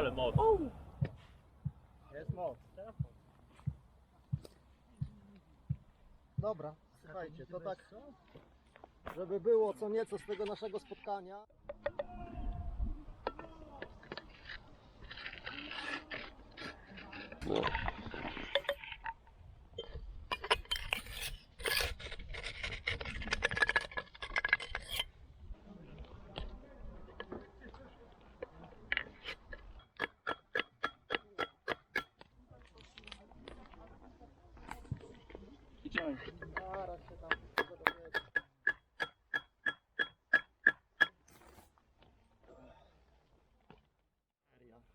Ale moc. Jest moc. Dobra, słuchajcie, to tak, żeby było co nieco z tego naszego spotkania.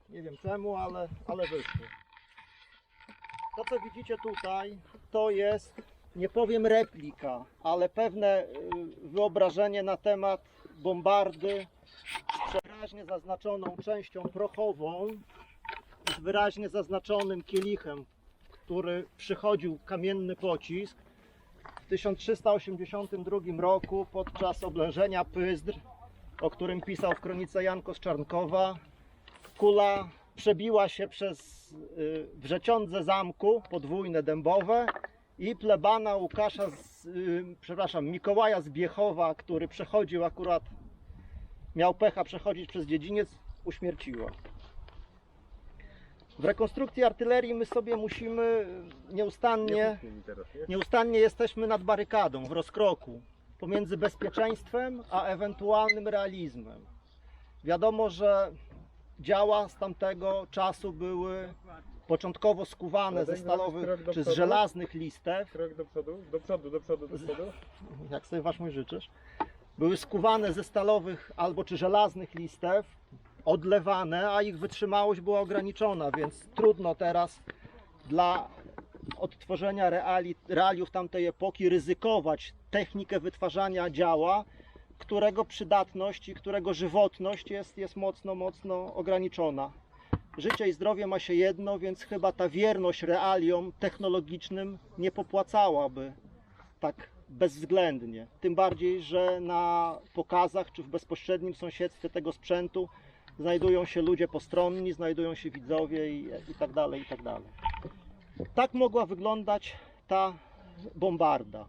Nie wiem czemu, ale, ale wyszło. To co widzicie tutaj, to jest, nie powiem replika, ale pewne y, wyobrażenie na temat bombardy z wyraźnie zaznaczoną częścią prochową z wyraźnie zaznaczonym kielichem, który przychodził kamienny pocisk. W 1382 roku podczas oblężenia Pyzdr, o którym pisał w kronice Janko z Czarnkowa, kula przebiła się przez y, wrzeciądze zamku, podwójne dębowe i plebana Łukasza, z, y, przepraszam, Mikołaja z Biechowa, który przechodził akurat, miał pecha przechodzić przez dziedziniec, uśmierciła. W rekonstrukcji artylerii my sobie musimy nieustannie Nieustannie jesteśmy nad barykadą, w rozkroku pomiędzy bezpieczeństwem a ewentualnym realizmem. Wiadomo, że działa z tamtego czasu były początkowo skuwane ze stalowych czy z żelaznych listew, Krok do przodu, do przodu, do przodu, do przodu. jak sobie wasz mój życzysz, były skuwane ze stalowych albo czy żelaznych listew, odlewane, a ich wytrzymałość była ograniczona, więc trudno teraz dla odtworzenia reali, realiów tamtej epoki ryzykować technikę wytwarzania działa, którego przydatność i którego żywotność jest, jest mocno, mocno ograniczona. Życie i zdrowie ma się jedno, więc chyba ta wierność realiom technologicznym nie popłacałaby tak bezwzględnie. Tym bardziej, że na pokazach czy w bezpośrednim sąsiedztwie tego sprzętu znajdują się ludzie postronni, znajdują się widzowie i, i tak dalej, i tak dalej. Tak mogła wyglądać ta bombarda.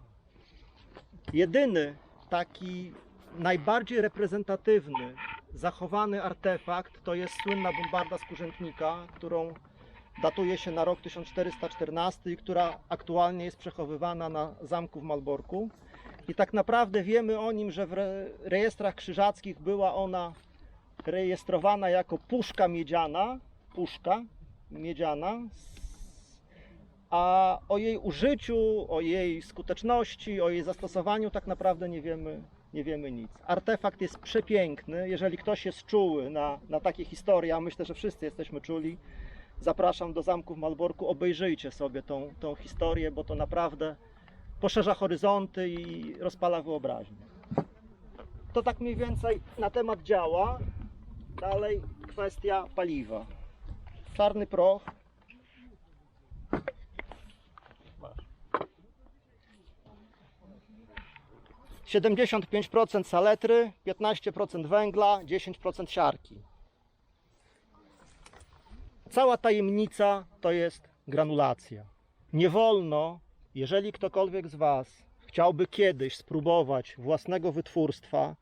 Jedyny taki najbardziej reprezentatywny, zachowany artefakt to jest słynna bombarda z Kurzętnika, którą datuje się na rok 1414 i która aktualnie jest przechowywana na zamku w Malborku. I tak naprawdę wiemy o nim, że w re- rejestrach krzyżackich była ona rejestrowana jako puszka miedziana, puszka miedziana, a o jej użyciu, o jej skuteczności, o jej zastosowaniu tak naprawdę nie wiemy, nie wiemy nic. Artefakt jest przepiękny, jeżeli ktoś jest czuły na, na takie historie, a myślę, że wszyscy jesteśmy czuli, zapraszam do zamku w Malborku, obejrzyjcie sobie tą, tą historię, bo to naprawdę poszerza horyzonty i rozpala wyobraźnię. To tak mniej więcej na temat działa. Dalej kwestia paliwa. Czarny proch. Masz. 75% saletry, 15% węgla, 10% siarki. Cała tajemnica to jest granulacja. Nie wolno, jeżeli ktokolwiek z Was chciałby kiedyś spróbować własnego wytwórstwa,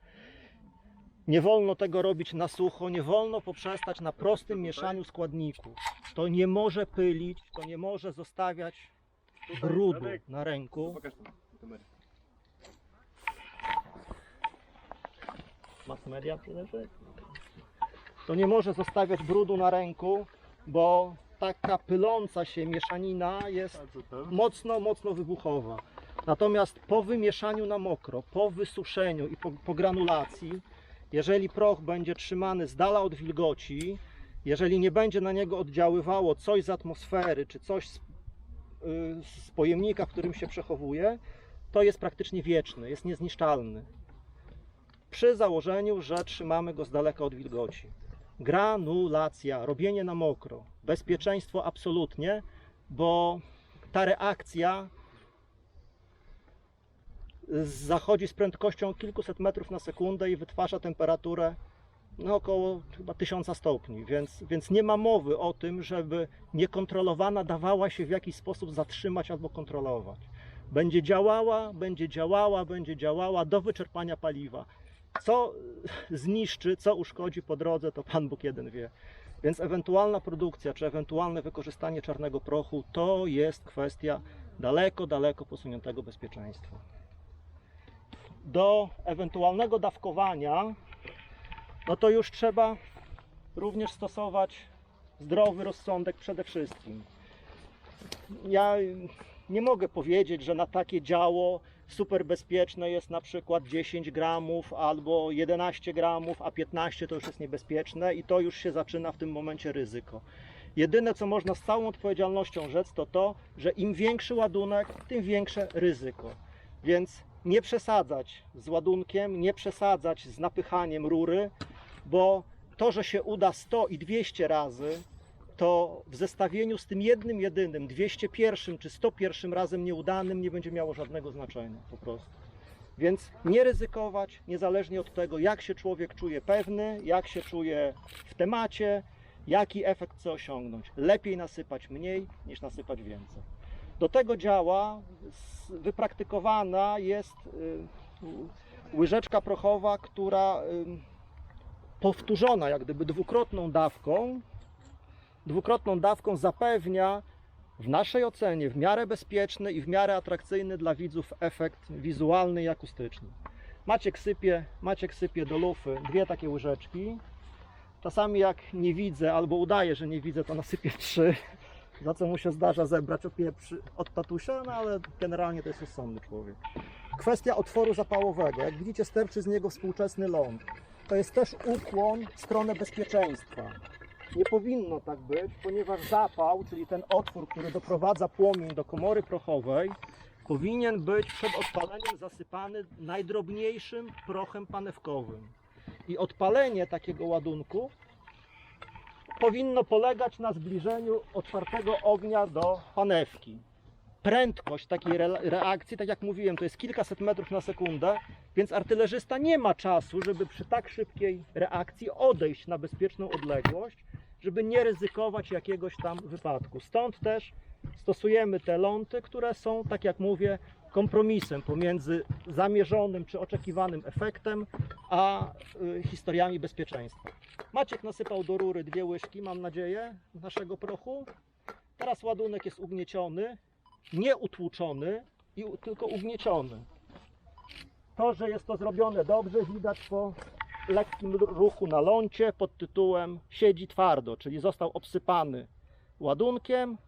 nie wolno tego robić na sucho, nie wolno poprzestać na prostym mieszaniu składników. To nie może pylić, to nie może zostawiać brudu na ręku. Mass media. To nie może zostawiać brudu na ręku, bo taka pyląca się mieszanina jest mocno, mocno wybuchowa. Natomiast po wymieszaniu na mokro, po wysuszeniu i po, po granulacji, jeżeli proch będzie trzymany z dala od wilgoci, jeżeli nie będzie na niego oddziaływało coś z atmosfery, czy coś z, y, z pojemnika, w którym się przechowuje, to jest praktycznie wieczny, jest niezniszczalny. Przy założeniu, że trzymamy go z daleka od wilgoci. Granulacja, robienie na mokro, bezpieczeństwo absolutnie, bo ta reakcja zachodzi z prędkością kilkuset metrów na sekundę i wytwarza temperaturę no około chyba 1000 stopni, więc, więc nie ma mowy o tym, żeby niekontrolowana dawała się w jakiś sposób zatrzymać albo kontrolować. Będzie działała, będzie działała, będzie działała do wyczerpania paliwa. Co zniszczy, co uszkodzi po drodze, to Pan Bóg jeden wie. Więc ewentualna produkcja czy ewentualne wykorzystanie czarnego prochu to jest kwestia daleko, daleko posuniętego bezpieczeństwa. Do ewentualnego dawkowania, no to już trzeba również stosować zdrowy rozsądek przede wszystkim. Ja nie mogę powiedzieć, że na takie działo super bezpieczne jest na przykład 10 gramów albo 11 gramów, a 15 to już jest niebezpieczne i to już się zaczyna w tym momencie ryzyko. Jedyne co można z całą odpowiedzialnością rzec to to, że im większy ładunek, tym większe ryzyko. Więc nie przesadzać z ładunkiem, nie przesadzać z napychaniem rury, bo to, że się uda 100 i 200 razy, to w zestawieniu z tym jednym, jedynym, 201 czy 101 razem nieudanym nie będzie miało żadnego znaczenia po prostu. Więc nie ryzykować, niezależnie od tego, jak się człowiek czuje pewny, jak się czuje w temacie, jaki efekt chce osiągnąć. Lepiej nasypać mniej niż nasypać więcej. Do tego działa wypraktykowana jest y, łyżeczka prochowa, która y, powtórzona jak gdyby dwukrotną dawką, dwukrotną dawką zapewnia w naszej ocenie w miarę bezpieczny i w miarę atrakcyjny dla widzów efekt wizualny i akustyczny. Maciek sypie, Maciek sypie do lufy dwie takie łyżeczki. Czasami jak nie widzę albo udaję, że nie widzę, to nasypię trzy, za co mu się zdarza zebrać opieprzy od tatusia, no ale generalnie to jest rozsądny człowiek. Kwestia otworu zapałowego. Jak widzicie, sterczy z niego współczesny ląd. To jest też ukłon w stronę bezpieczeństwa. Nie powinno tak być, ponieważ zapał, czyli ten otwór, który doprowadza płomień do komory prochowej, powinien być przed odpaleniem zasypany najdrobniejszym prochem panewkowym. I odpalenie takiego ładunku powinno polegać na zbliżeniu otwartego ognia do panewki. Prędkość takiej re- reakcji, tak jak mówiłem, to jest kilkaset metrów na sekundę, więc artylerzysta nie ma czasu, żeby przy tak szybkiej reakcji odejść na bezpieczną odległość, żeby nie ryzykować jakiegoś tam wypadku. Stąd też stosujemy te ląty, które są, tak jak mówię, kompromisem pomiędzy zamierzonym czy oczekiwanym efektem, a y, historiami bezpieczeństwa. Maciek nasypał do rury dwie łyżki, mam nadzieję, naszego prochu. Teraz ładunek jest ugnieciony, nie utłuczony, i tylko ugnieciony. To, że jest to zrobione dobrze, widać po lekkim ruchu na lącie pod tytułem siedzi twardo, czyli został obsypany ładunkiem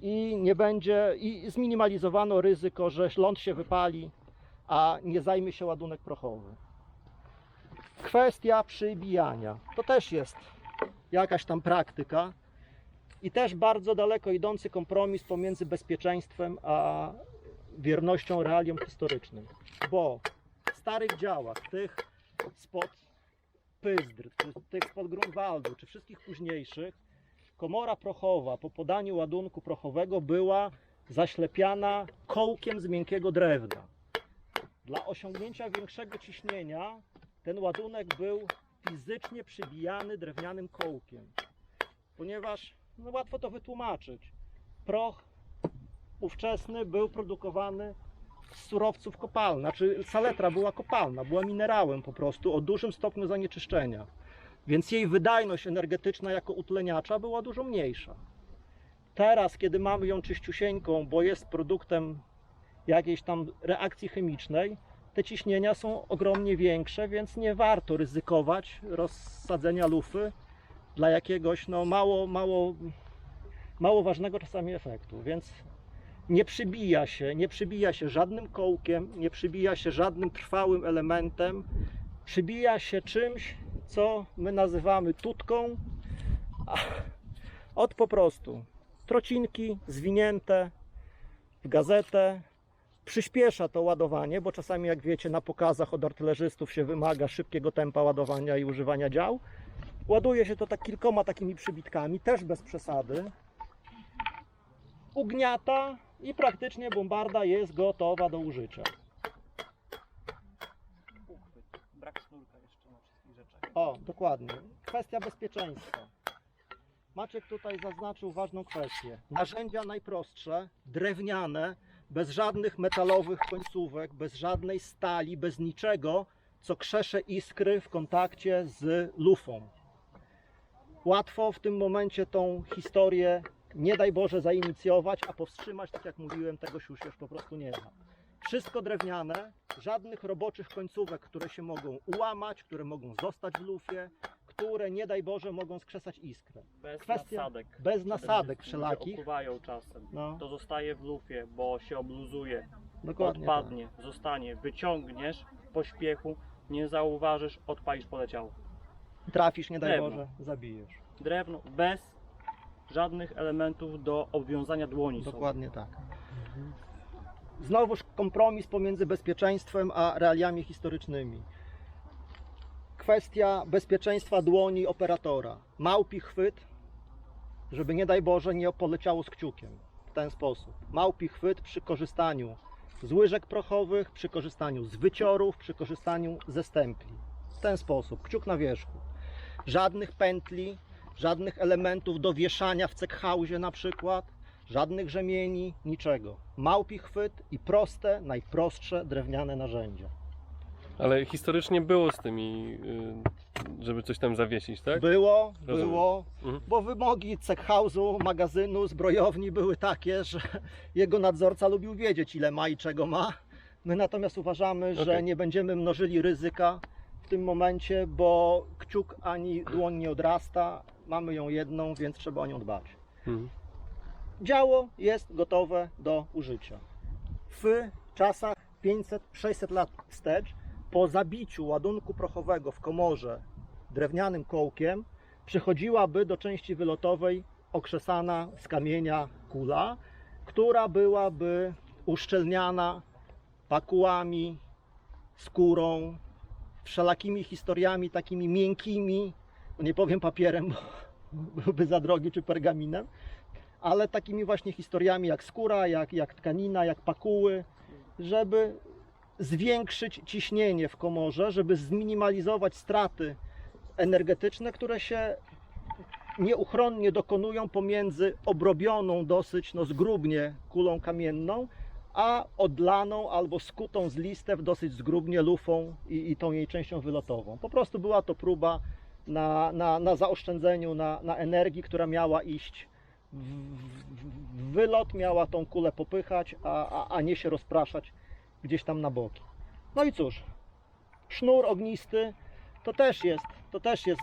i nie będzie i zminimalizowano ryzyko, że ląd się wypali, a nie zajmie się ładunek prochowy. Kwestia przybijania. To też jest jakaś tam praktyka i też bardzo daleko idący kompromis pomiędzy bezpieczeństwem a wiernością realiom historycznym. Bo w starych działach, tych spod Pyzdr, tych spod Grunwaldu, czy wszystkich późniejszych, komora prochowa po podaniu ładunku prochowego była zaślepiana kołkiem z miękkiego drewna. Dla osiągnięcia większego ciśnienia ten ładunek był fizycznie przybijany drewnianym kołkiem, ponieważ no łatwo to wytłumaczyć. Proch ówczesny był produkowany z surowców kopalnych, znaczy saletra była kopalna, była minerałem po prostu o dużym stopniu zanieczyszczenia, więc jej wydajność energetyczna jako utleniacza była dużo mniejsza. Teraz, kiedy mamy ją czyściusieńką, bo jest produktem jakiejś tam reakcji chemicznej, te ciśnienia są ogromnie większe, więc nie warto ryzykować rozsadzenia lufy dla jakiegoś no, mało, mało, mało ważnego czasami efektu. Więc nie przybija się, nie przybija się żadnym kołkiem, nie przybija się żadnym trwałym elementem, przybija się czymś, co my nazywamy tutką, od po prostu trocinki zwinięte w gazetę, przyspiesza to ładowanie, bo czasami jak wiecie na pokazach od artylerzystów się wymaga szybkiego tempa ładowania i używania dział. Ładuje się to tak kilkoma takimi przybitkami, też bez przesady. Ugniata i praktycznie bombarda jest gotowa do użycia. O, dokładnie. Kwestia bezpieczeństwa. Maciek tutaj zaznaczył ważną kwestię. Narzędzia najprostsze, drewniane, bez żadnych metalowych końcówek, bez żadnej stali, bez niczego, co krzesze iskry w kontakcie z lufą. Łatwo w tym momencie tą historię, nie daj Boże, zainicjować, a powstrzymać, tak jak mówiłem, tego się już już po prostu nie da. Wszystko drewniane, żadnych roboczych końcówek, które się mogą ułamać, które mogą zostać w lufie, które nie daj Boże mogą skrzesać iskrę. Bez Kwestia- nasadek. Bez nasadek wszelakich. Okuwają czasem. No, To zostaje w lufie, bo się obluzuje, dokładnie. tak. odpadnie, zostanie. Wyciągniesz w pośpiechu, nie zauważysz, odpalisz, poleciało. Tak. Trafisz, nie daj Drewno. Boże, zabijesz. Drewno bez żadnych elementów do obwiązania dłoni. Dokładnie tak. Znowuż kompromis pomiędzy bezpieczeństwem a realiami historycznymi. Kwestia bezpieczeństwa dłoni operatora. Małpi chwyt, żeby nie daj Boże nie poleciało z kciukiem. W ten sposób. Małpi chwyt przy korzystaniu z łyżek prochowych, przy korzystaniu z wyciorów, przy korzystaniu ze stempli. W ten sposób. Kciuk na wierzchu. Żadnych pętli, żadnych elementów do wieszania w cekhausie na przykład, żadnych rzemieni, niczego. Małpi chwyt i proste, najprostsze drewniane narzędzia. Ale historycznie było z tymi, y, żeby coś tam zawiesić, tak? Było, Rozumiem. było, Mhm. bo wymogi cechhausu, magazynu, zbrojowni były takie, że jego nadzorca lubił wiedzieć ile ma i czego ma. My natomiast uważamy, że Okej. nie będziemy mnożyli ryzyka w tym momencie, bo kciuk ani dłoń nie odrasta, mamy ją jedną, więc trzeba o nią dbać. Mhm. Działo jest gotowe do użycia. W czasach 500-600 lat wstecz, po zabiciu ładunku prochowego w komorze drewnianym kołkiem, przychodziłaby do części wylotowej okrzesana z kamienia kula, która byłaby uszczelniana pakułami, skórą, wszelakimi historiami takimi miękkimi, nie powiem papierem, bo byłby za drogi, czy pergaminem, ale takimi właśnie historiami jak skóra, jak, jak tkanina, jak pakuły, żeby zwiększyć ciśnienie w komorze, żeby zminimalizować straty energetyczne, które się nieuchronnie dokonują pomiędzy obrobioną dosyć no, zgrubnie kulą kamienną, a odlaną albo skutą z listew dosyć zgrubnie lufą i, i tą jej częścią wylotową. Po prostu była to próba na, na, na zaoszczędzeniu na, na energii, która miała iść wylot, miała tą kulę popychać, a, a, a nie się rozpraszać gdzieś tam na boki. No i cóż, sznur ognisty to też jest, to też jest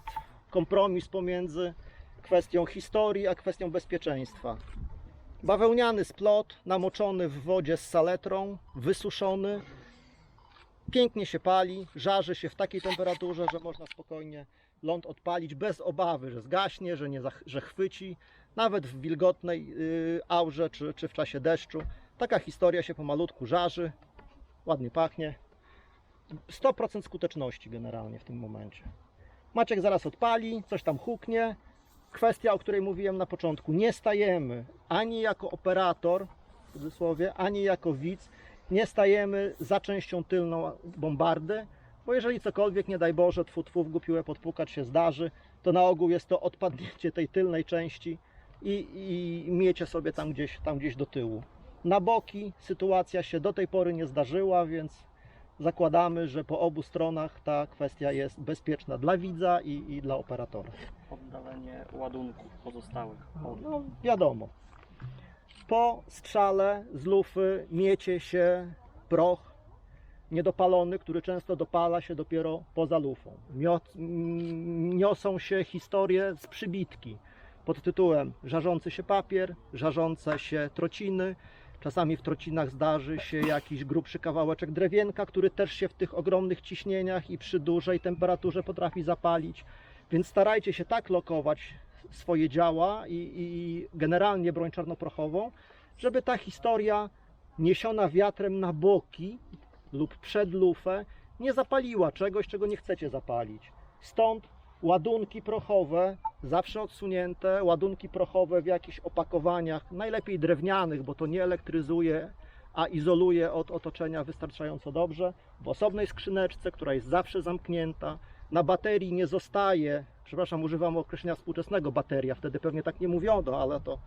kompromis pomiędzy kwestią historii a kwestią bezpieczeństwa. Bawełniany splot namoczony w wodzie z saletrą, wysuszony, pięknie się pali, żarzy się w takiej temperaturze, że można spokojnie ląd odpalić bez obawy, że zgaśnie, że, nie że chwyci, nawet w wilgotnej yy, aurze czy, czy w czasie deszczu. Taka historia się pomalutku żarzy, ładnie pachnie. 100% skuteczności generalnie w tym momencie. Maciek zaraz odpali, coś tam huknie. Kwestia, o której mówiłem na początku. Nie stajemy ani jako operator, w cudzysłowie, ani jako widz, nie stajemy za częścią tylną bombardy, bo jeżeli cokolwiek, nie daj Boże, tfu, tfu, w głupiłę podpukać się zdarzy, to na ogół jest to odpadnięcie tej tylnej części i, i miecie sobie tam gdzieś, tam gdzieś do tyłu. Na boki sytuacja się do tej pory nie zdarzyła, więc zakładamy, że po obu stronach ta kwestia jest bezpieczna dla widza i, i dla operatora. Oddalenie ładunków pozostałych. No wiadomo. Po strzale z lufy miecie się proch niedopalony, który często dopala się dopiero poza lufą. Niosą się historie z przybitki pod tytułem żarzący się papier, żarzące się trociny. Czasami w trocinach zdarzy się jakiś grubszy kawałeczek drewienka, który też się w tych ogromnych ciśnieniach i przy dużej temperaturze potrafi zapalić. Więc starajcie się tak lokować swoje działa i, i generalnie broń czarnoprochową, żeby ta historia niesiona wiatrem na boki lub przed lufę nie zapaliła czegoś, czego nie chcecie zapalić. Stąd ładunki prochowe, zawsze odsunięte, ładunki prochowe w jakichś opakowaniach, najlepiej drewnianych, bo to nie elektryzuje, a izoluje od otoczenia wystarczająco dobrze, w osobnej skrzyneczce, która jest zawsze zamknięta, na baterii nie zostaje, przepraszam, używam określenia współczesnego bateria, wtedy pewnie tak nie mówiono, ale to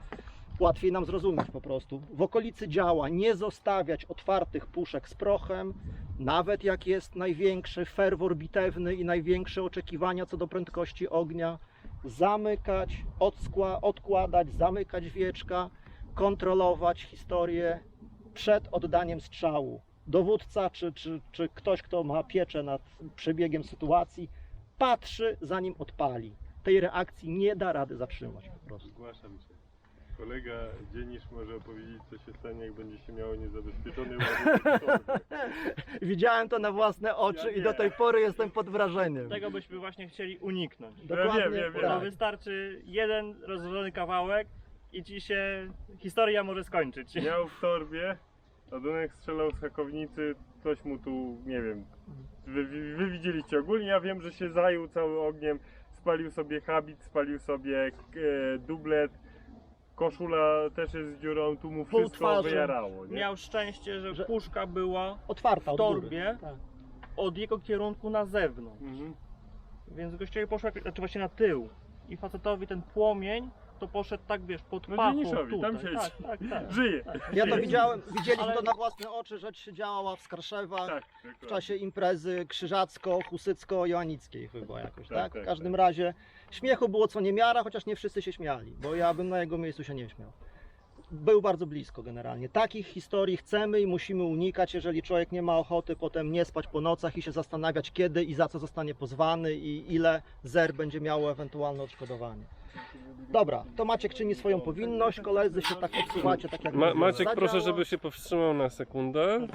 łatwiej nam zrozumieć po prostu. W okolicy działa nie zostawiać otwartych puszek z prochem, nawet jak jest największy ferwor bitewny i największe oczekiwania co do prędkości ognia, zamykać, odskła, odkładać, zamykać wieczka, kontrolować historię przed oddaniem strzału. Dowódca czy, czy, czy ktoś, kto ma pieczę nad przebiegiem sytuacji, patrzy zanim odpali. Tej reakcji nie da rady zatrzymać po prostu. Zgłaszam się. Kolega Dzienisz może opowiedzieć, co się stanie, jak będzie się miało niezabezpieczony ładunek. Widziałem to na własne oczy Ja i do nie. tej pory jestem pod wrażeniem. Tego byśmy właśnie chcieli uniknąć. Dokładnie wiem, wiem, wiem. Bo tak. wystarczy jeden rozłożony kawałek i ci się historia może skończyć. Miał w torbie, ładunek strzelał z hakownicy, coś mu tu, nie wiem, wy, wy, wy widzieliście ogólnie, ja wiem, że się zajął cały ogniem, spalił sobie habit, spalił sobie e, dublet, koszula też jest z dziurą, tu mu Pół wszystko twarzy. wyjarało, nie? Miał szczęście, że, Że- puszka była Otwarta w od góry. torbie Tak. od jego kierunku na zewnątrz. Mhm. Więc gościowi poszła, znaczy właśnie na tył. I facetowi ten płomień to poszedł tak, wiesz, pod No pachą Dzieniszowi, tutaj. tam siedzi. Tak, tak, tak. Żyje! Ja to widziałem, widzieliśmy Ale- to na własne oczy, rzecz się działała w Skarszewach. Tak, w dokładnie. czasie imprezy krzyżacko-husycko-joannickiej chyba jakoś, Tak, tak? tak, W każdym tak. razie śmiechu było co niemiara, chociaż nie wszyscy się śmiali, bo ja bym na jego miejscu się nie śmiał. Był bardzo blisko generalnie. Takich historii chcemy i musimy unikać, jeżeli człowiek nie ma ochoty potem nie spać po nocach i się zastanawiać kiedy i za co zostanie pozwany i ile zer będzie miało ewentualne odszkodowanie. Dobra, to Maciek czyni swoją powinność, koledzy się tak odsuwacie, tak jak Ma, Maciek, proszę, żeby się powstrzymał na sekundę.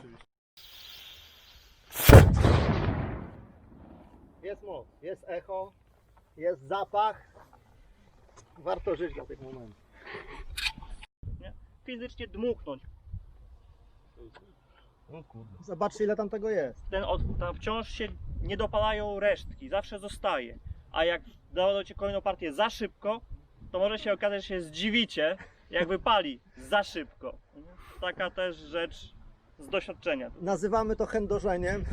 Jest moc, jest echo, jest zapach. Warto żyć dla tych momentów. Fizycznie dmuchnąć. Zobaczcie ile tam tego jest. Ten od, tam wciąż się nie dopalają resztki, zawsze zostaje. A jak dodacie kolejną partię za szybko, to może się okazać, że się zdziwicie, jak wypali za szybko. Taka też rzecz z doświadczenia. Nazywamy to chędożeniem,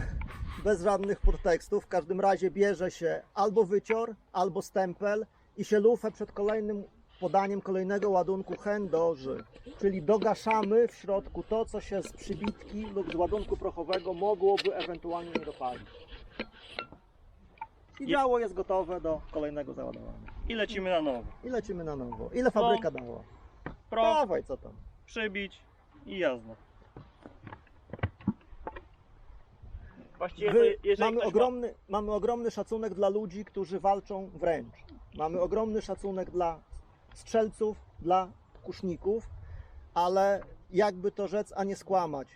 bez żadnych podtekstów. W każdym razie bierze się albo wycior, albo stempel i się lufę przed kolejnym podaniem kolejnego ładunku chędoży. Czyli dogaszamy w środku to, co się z przybitki lub z ładunku prochowego mogłoby ewentualnie nie dopalić. I działo jest gotowe do kolejnego załadowania. I lecimy na nowo. I lecimy na nowo. Ile fabryka dała? Pro, Dawaj, co tam. przybić i jazda. Właściwie Wy, to jeżeli mamy, ktoś ogromny, mamy ogromny szacunek dla ludzi, którzy walczą wręcz. Mamy ogromny szacunek dla strzelców, dla kuszników, ale jakby to rzec, a nie skłamać.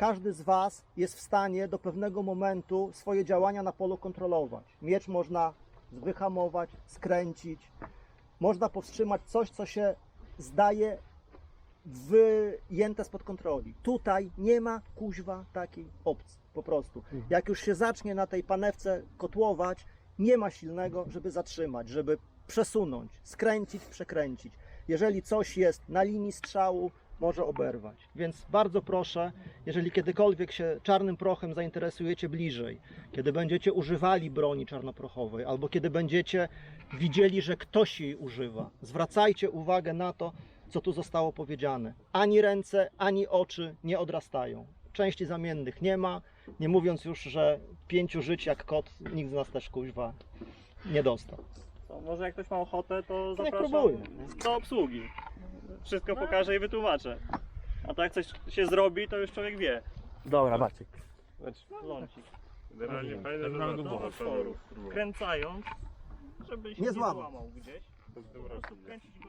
Każdy z Was jest w stanie do pewnego momentu swoje działania na polu kontrolować. Miecz można wyhamować, skręcić, można powstrzymać coś, co się zdaje wyjęte spod kontroli. Tutaj nie ma kuźwa takiej opcji, po prostu. Jak już się zacznie na tej panewce kotłować, nie ma silnego, żeby zatrzymać, żeby przesunąć, skręcić, przekręcić. Jeżeli coś jest na linii strzału, może oberwać. Więc bardzo proszę, jeżeli kiedykolwiek się czarnym prochem zainteresujecie bliżej, kiedy będziecie używali broni czarnoprochowej, albo kiedy będziecie widzieli, że ktoś jej używa, zwracajcie uwagę na to, co tu zostało powiedziane. Ani ręce, ani oczy nie odrastają. Części zamiennych nie ma, nie mówiąc już, że pięciu żyć jak kot nikt z nas też kuźwa nie dostał. To może jak ktoś ma ochotę, to zapraszam do obsługi. Wszystko pokażę i wytłumaczę. A to jak coś się zrobi, to już człowiek wie. Dobra, Maciek. Znaczy, Lącik. Generalnie fajne, że Do spróbować. Kręcając, żeby się Nie nie, złamał. złamał gdzieś. To jest Po prostu kręcić go